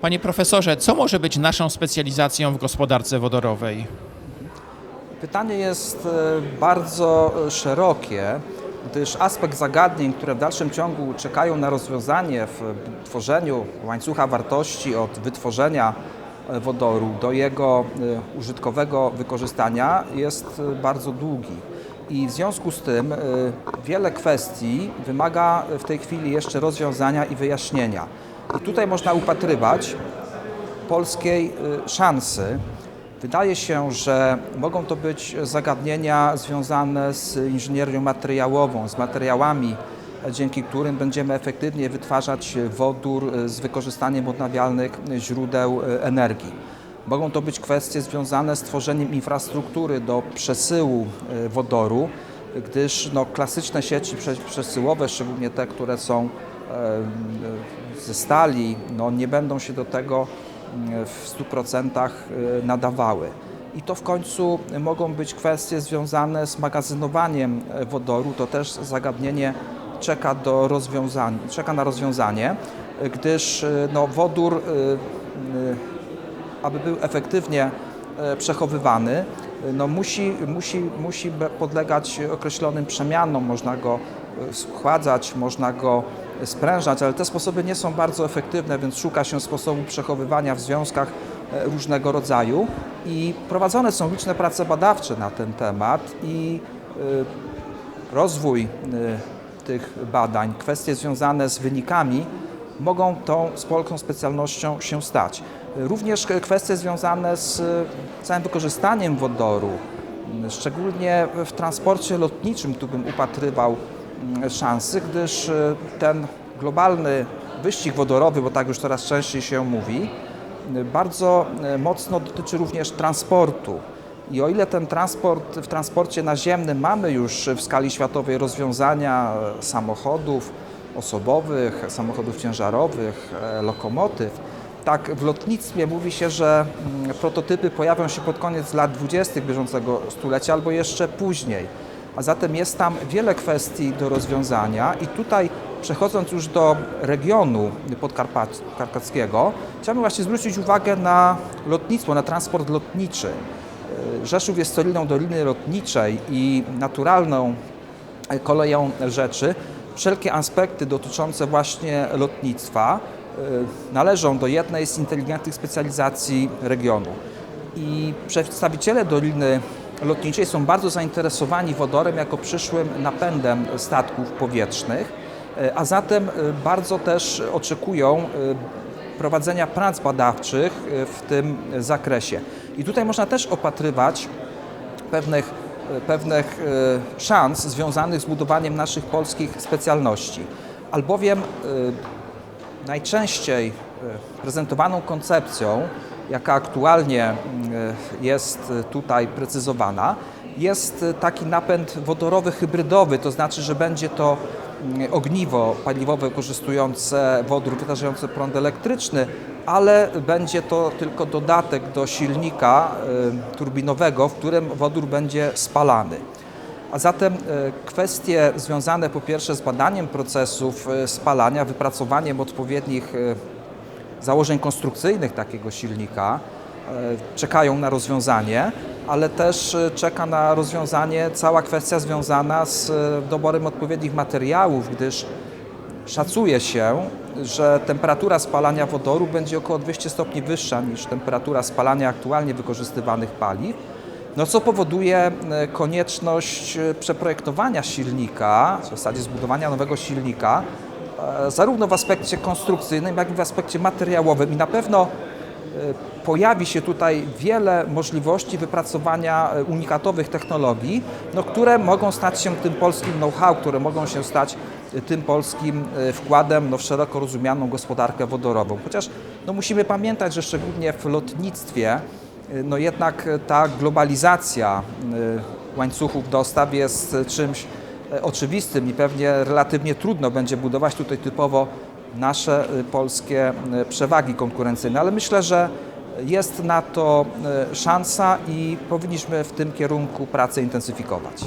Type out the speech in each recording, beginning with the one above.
Panie profesorze, co może być naszą specjalizacją w gospodarce wodorowej? Pytanie jest e, bardzo e, szerokie, gdyż aspekt zagadnień, które w dalszym ciągu czekają na rozwiązanie w tworzeniu łańcucha wartości od wytworzenia e, wodoru do jego użytkowego wykorzystania jest bardzo długi. I w związku z tym wiele kwestii wymaga w tej chwili jeszcze rozwiązania i wyjaśnienia. I tutaj można upatrywać polskiej y, szansy. Wydaje się, że mogą to być zagadnienia związane z inżynierią materiałową, z materiałami, dzięki którym będziemy efektywnie wytwarzać wodór e, z wykorzystaniem odnawialnych źródeł e, energii. Mogą to być kwestie związane z tworzeniem infrastruktury do przesyłu wodoru, gdyż no, klasyczne sieci prze- przesyłowe, szczególnie te, które są ze stali, no, nie będą się do tego mm, w 100% y, nadawały. I to w końcu mogą być kwestie związane z magazynowaniem e, wodoru. To też zagadnienie czeka, do rozwiązania, czeka na rozwiązanie, gdyż y, no, wodór, y, aby był efektywnie e, przechowywany, no, musi, musi, musi podlegać określonym przemianom. Można go y, schładzać, można go sprężać, ale te sposoby nie są bardzo efektywne, więc szuka się sposobu przechowywania w związkach e, różnego rodzaju i prowadzone są liczne prace badawcze na ten temat i y, rozwój tych badań, kwestie związane z wynikami mogą tą z polską specjalnością się stać. Również kwestie związane z y, całym wykorzystaniem wodoru, szczególnie w transporcie lotniczym, tu bym upatrywał szansy, gdyż y, ten globalny wyścig wodorowy, bo tak już coraz częściej się mówi, bardzo y, mocno dotyczy również transportu. I o ile ten transport w transporcie naziemnym mamy już w skali światowej rozwiązania e, samochodów osobowych, samochodów ciężarowych, e, lokomotyw, tak w lotnictwie mówi się, że mm, prototypy pojawią się pod koniec lat 20. bieżącego stulecia albo jeszcze później. A zatem jest tam wiele kwestii do rozwiązania i tutaj przechodząc już do regionu podkarpackiego, chciałbym właśnie zwrócić uwagę na lotnictwo, na transport lotniczy. Rzeszów jest stoliną Doliny Lotniczej i naturalną koleją rzeczy. Wszelkie aspekty dotyczące właśnie lotnictwa y, należą do jednej z inteligentnych specjalizacji regionu. I przedstawiciele Doliny Lotniczej są bardzo zainteresowani wodorem jako przyszłym napędem statków powietrznych, y, a zatem y, bardzo też oczekują prowadzenia prac badawczych w tym zakresie. I tutaj można też opatrywać pewnych, pewnych y, szans związanych z budowaniem naszych polskich specjalności. Albowiem y, najczęściej y, prezentowaną koncepcją, jaka aktualnie jest tutaj precyzowana, jest taki napęd wodorowy hybrydowy, to znaczy, że będzie to ogniwo paliwowe wykorzystujące wodór wytwarzający prąd elektryczny, ale będzie to tylko dodatek do silnika y, turbinowego, w którym wodór będzie spalany. A zatem e, kwestie związane po pierwsze z badaniem procesów e, spalania, wypracowaniem odpowiednich założeń konstrukcyjnych takiego silnika czekają na rozwiązanie, ale też e, czeka na rozwiązanie cała kwestia związana z e, doborem odpowiednich materiałów, gdyż Szacuje się, że temperatura spalania wodoru będzie około 200 stopni wyższa niż temperatura spalania aktualnie wykorzystywanych paliw, no co powoduje e, konieczność e, przeprojektowania silnika, w zasadzie zbudowania nowego silnika, e, zarówno w aspekcie konstrukcyjnym, jak i w aspekcie materiałowym. I na pewno e, pojawi się tutaj wiele możliwości wypracowania e, unikatowych technologii, no, które mogą stać się tym polskim know-how, które mogą się stać e, tym polskim e, wkładem no, w szeroko rozumianą gospodarkę wodorową. Chociaż no, musimy pamiętać, że szczególnie w lotnictwie e, no jednak e, ta globalizacja e, łańcuchów dostaw jest e, czymś e, oczywistym i pewnie relatywnie trudno będzie budować tutaj typowo nasze e, polskie e, przewagi konkurencyjne, ale myślę, że jest na to e, szansa i powinniśmy w tym kierunku pracę intensyfikować.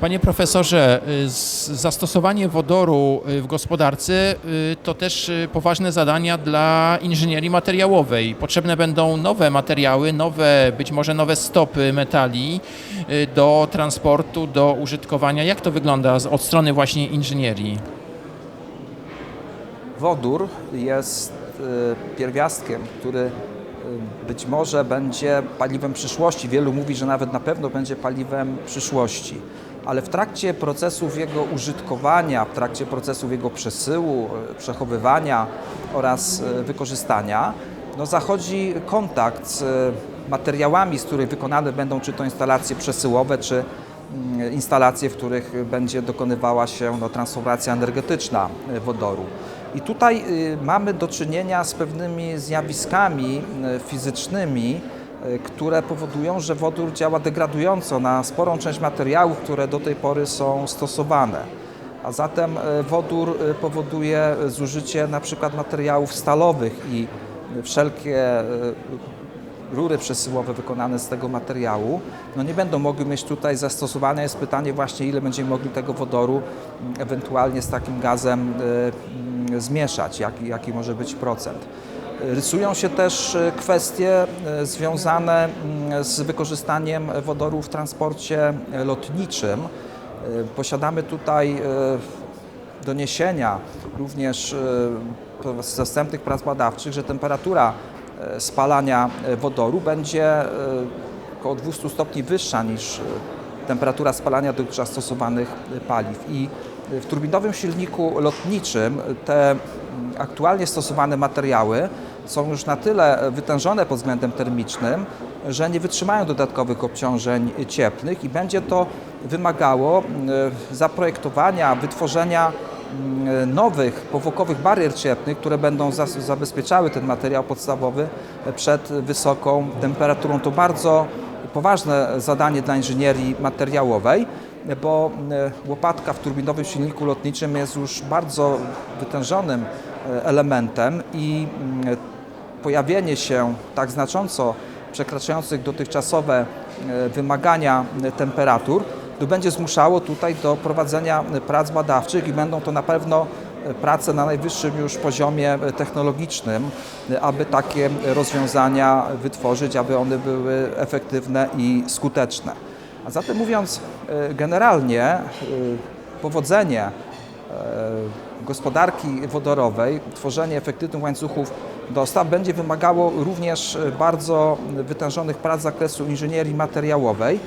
Panie profesorze, y, zastosowanie wodoru y, w gospodarce y, to też y, poważne zadania dla inżynierii materiałowej. Potrzebne będą nowe materiały, nowe, być może nowe stopy metali y, do transportu, do użytkowania. Jak to wygląda od strony właśnie inżynierii? Wodór jest y, pierwiastkiem, który y, być może będzie paliwem przyszłości. Wielu mówi, że nawet na pewno będzie paliwem przyszłości. Ale w trakcie procesów jego użytkowania, w trakcie procesów jego przesyłu, y, przechowywania oraz wykorzystania, no zachodzi kontakt z materiałami, z których wykonane będą czy to instalacje przesyłowe, czy instalacje, w których będzie dokonywała się no, transformacja energetyczna wodoru. I tutaj y, mamy do czynienia z pewnymi zjawiskami y, fizycznymi, y, które powodują, że wodór działa degradująco na sporą część materiałów, które do tej pory są stosowane. A zatem wodór powoduje zużycie na przykład materiałów stalowych i wszelkie rury przesyłowe wykonane z tego materiału, no nie będą mogły mieć tutaj zastosowania. Jest pytanie właśnie, ile będziemy mogli tego wodoru mm, ewentualnie z takim gazem y, mm, zmieszać, jaki, jaki może być procent. Rysują się też y, kwestie y, związane mm, z wykorzystaniem wodoru w transporcie lotniczym. Posiadamy tutaj doniesienia również z zastępnych prac badawczych, że temperatura e, spalania e, wodoru będzie e, około 200 stopni wyższa niż e, temperatura spalania dotychczas stosowanych e, paliw. I e, w turbinowym silniku lotniczym te aktualnie stosowane materiały są już na tyle wytężone pod względem termicznym, że nie wytrzymają dodatkowych obciążeń cieplnych i będzie to wymagało e, zaprojektowania, wytworzenia nowych powłokowych barier cieplnych, które będą zabezpieczały ten materiał podstawowy przed wysoką temperaturą. To bardzo poważne zadanie dla inżynierii materiałowej, bo e, łopatka w turbinowym silniku lotniczym jest już bardzo wytężonym e, elementem i mm, pojawienie się tak znacząco przekraczających dotychczasowe e, wymagania temperatur, będzie zmuszało tutaj do prowadzenia prac badawczych i będą to na pewno prace na najwyższym już poziomie technologicznym, aby takie rozwiązania wytworzyć, aby one były efektywne i skuteczne. A zatem mówiąc e, generalnie, e, powodzenie e, gospodarki wodorowej, tworzenie efektywnych łańcuchów dostaw będzie wymagało również bardzo wytężonych prac z zakresu inżynierii materiałowej,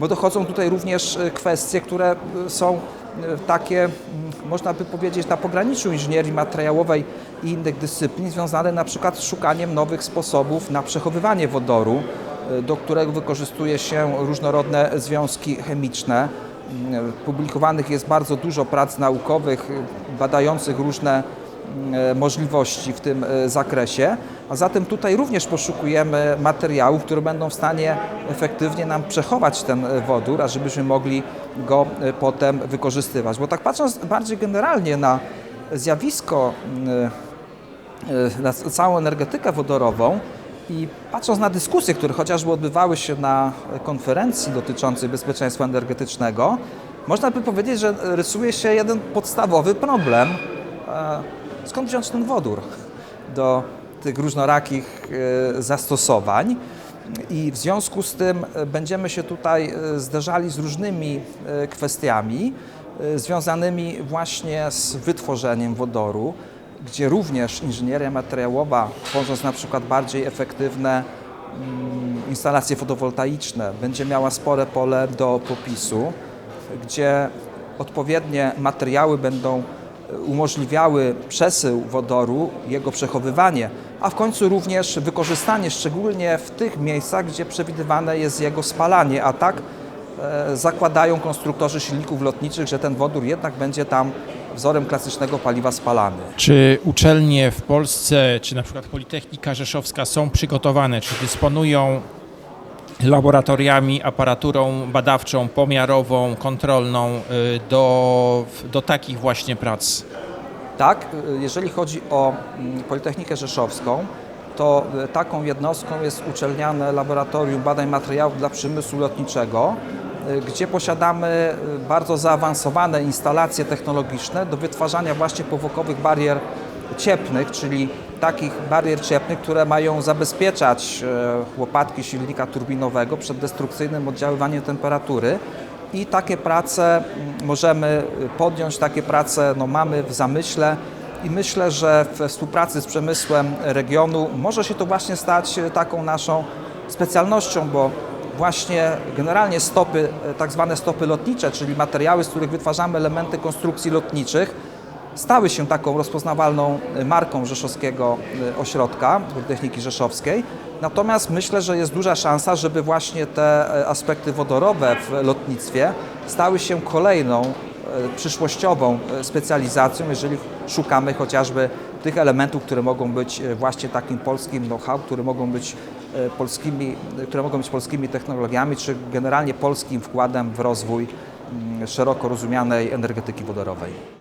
bo dochodzą tutaj również e, kwestie, które e, są e, takie, można by powiedzieć, na pograniczu inżynierii materiałowej i innych dyscyplin, związane na przykład z szukaniem nowych sposobów na przechowywanie wodoru, do którego wykorzystuje się różnorodne związki chemiczne. Publikowanych jest bardzo dużo prac naukowych badających różne możliwości w tym y, zakresie, a zatem tutaj również poszukujemy materiałów, które będą w stanie efektywnie nam przechować ten y, wodór, a żebyśmy mogli go potem wykorzystywać. Bo tak patrząc bardziej generalnie na zjawisko y, na całą energetykę wodorową i patrząc na dyskusje, które chociażby odbywały się na konferencji dotyczącej bezpieczeństwa energetycznego, można by powiedzieć, że rysuje się jeden podstawowy problem. Skąd wziąć ten wodór do tych różnorakich e, zastosowań? I w związku z tym e, będziemy się tutaj e, zderzali z różnymi kwestiami związanymi właśnie z wytworzeniem wodoru, gdzie również inżynieria materiałowa, tworząc na przykład bardziej efektywne mm, instalacje fotowoltaiczne, będzie miała spore pole do popisu, gdzie odpowiednie materiały będą umożliwiały przesył wodoru, jego przechowywanie, a w końcu również wykorzystanie, szczególnie w tych miejscach, gdzie przewidywane jest jego spalanie, a tak e, zakładają konstruktorzy silników lotniczych, że ten wodór jednak będzie tam wzorem klasycznego paliwa spalany. Czy uczelnie w Polsce, czy na przykład Politechnika Rzeszowska są przygotowane, czy dysponują laboratoriami, aparaturą badawczą, pomiarową, kontrolną y, do, do takich właśnie prac? Tak, y, jeżeli chodzi o mm, Politechnikę Rzeszowską, to y, taką jednostką jest uczelniane Laboratorium Badań Materiałów dla Przemysłu Lotniczego, gdzie posiadamy bardzo zaawansowane instalacje technologiczne do wytwarzania właśnie powłokowych barier cieplnych, czyli takich barier cieplnych, które mają zabezpieczać e, łopatki silnika turbinowego przed destrukcyjnym oddziaływaniem temperatury. I takie prace mm, możemy y, podjąć, takie prace no, mamy w zamyśle i myślę, że we współpracy z przemysłem regionu może się to właśnie stać e, taką naszą specjalnością, bo właśnie generalnie stopy, e, tak zwane stopy lotnicze, czyli materiały, z których wytwarzamy elementy konstrukcji lotniczych, stały się taką rozpoznawalną e, marką Rzeszowskiego e, Ośrodka Politechniki Rzeszowskiej. Natomiast myślę, że jest duża szansa, żeby właśnie te e, aspekty wodorowe w lotnictwie stały się kolejną przyszłościową specjalizacją, jeżeli szukamy chociażby tych elementów, które mogą być właśnie takim polskim know-how, które mogą być polskimi, które mogą być polskimi technologiami, czy generalnie polskim wkładem w rozwój mm, szeroko rozumianej energetyki wodorowej.